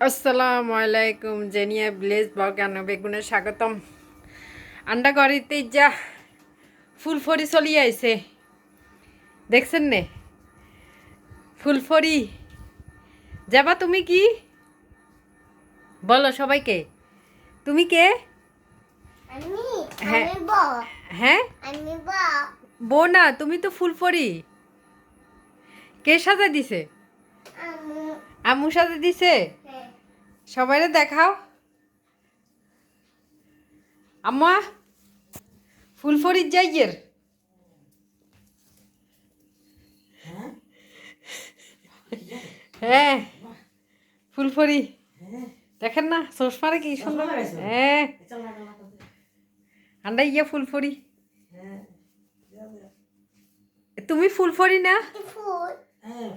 আসসালামু আলাইকুম জেনিয়া ভিলেজ বাগান বেগুনের স্বাগতম। আন্ডা গড়িতে যা ফুলফরি চলি আইছে। দেখছেন নে? ফুলফরি যাবা তুমি কি? বলো সবাইকে। তুমি কে? আমি হ্যাঁ। বউ। হ্যাঁ? বো না তুমি তো ফুলফরি কে সাজা দিছে? আমি। আম্মু সাজা দিছে? সবাইরে দেখাও। আম্মা ফুলফরির যাইয়ের হ্যাঁ ফুলফরি দেখেন না চশমারে কি সুন্দর। হ্যাঁ। আন্ডা ইয়া ফুলফরি তুমি ফুলফরি না? ফুল। হ্যাঁ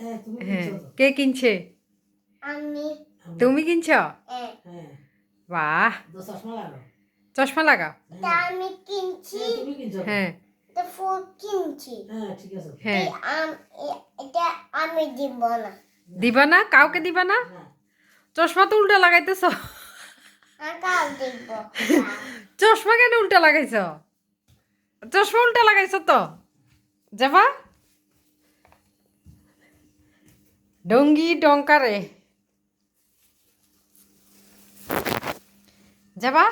হ্যাঁ তুমি হ্যাঁ কে কিনছে? আমি। তুমি কিনছ? হ্যাঁ, হ্যাঁ। বাহ। চশমা লাগাও চশমা লাগা? এটা আমি কিনছি। হ্যাঁ তো? হ্যাঁ। ফুল কিনছি। হ্যাঁ ঠিক আছে। হ্যাঁ। এটা আমি দিব না। দিবা না? কাউকে দিবা না? চশমা তো উল্টা লাগাইতেছ। আর কাউ দিব। চশমা কেন উল্টা লাগাইছ? চশমা উল্টা লাগাইছ তো। যাবা। ডঙ্গি ডঙ্কারে। যাবা?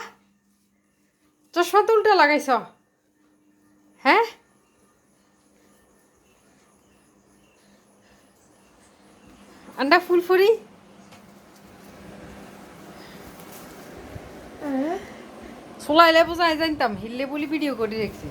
চশমা তো উল্টা লাগাইছ? হ্যাঁ? আন্ডা ফুলফুরি? চলাইলে বোঝাই জানতাম হিললে বলি ভিডিও করে রেখছি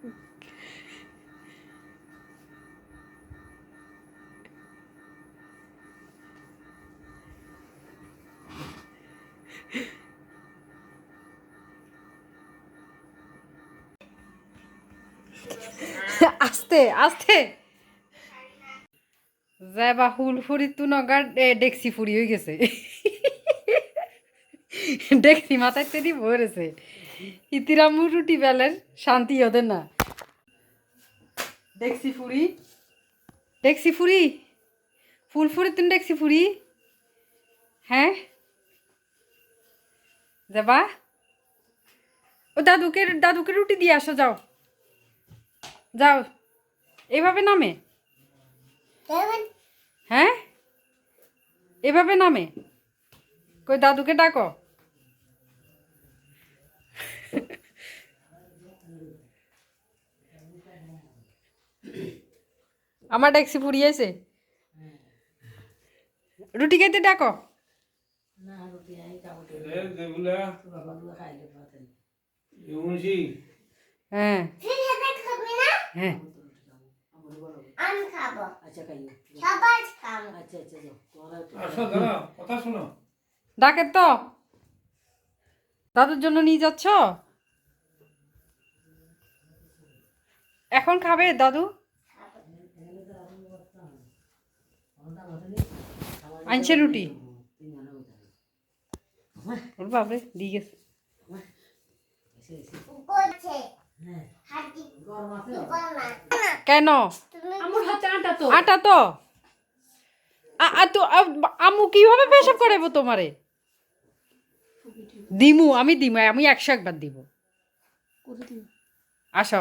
আস্তে আস্তে। যাবা হুল ফুরি তু নগার ডেক্সি ফুরি হয়ে গেছে। ডেক্সি মাথায় তেদি ভরেছে ইতিরামু রুটি বেলের শান্তি ওদের না। ডেক্সি ফুরি। ডেক্সি ফুরি? ফুল ফুরি তুমি ডেক্সি ফুরি? হ্যাঁ? যাবা ও দাদুকে দাদুকে রুটি দিয়ে আসো যাও। যাও। এভাবে নামে? হ্যাঁ? এভাবে নামে? কই দাদুকে ডাকো আমার ট্যাক্সি ফুরিয়েছে রুটি খেতে ডাকো না রুটি আই খাব তো এ যেগুলা বাবা গুলো খাইলে পাতেন ইউনিসি হ্যাঁ তুই খেতে খাবি না হ্যাঁ আমার বড় আমি খাব আচ্ছা খাইও সবাই খাব আচ্ছা আচ্ছা ট্যাক্সি তোমরা একটু আসো দাঁড়া কথা শোনো। ডাকে তো। দাদুর জন্য নিয়ে যাচ্ছ? এখন খাবে দাদু? আনছে রুটি। ওর বাপরে দিয়ে গেছে। হ্যাঁ। কেন? আটা তো। আটা তো? আ- আ তো আম্মু কীভাবে পেশাব করাবো তোমারে? দিমু আমি দিমু আমি একশো একবার দিব। আসো।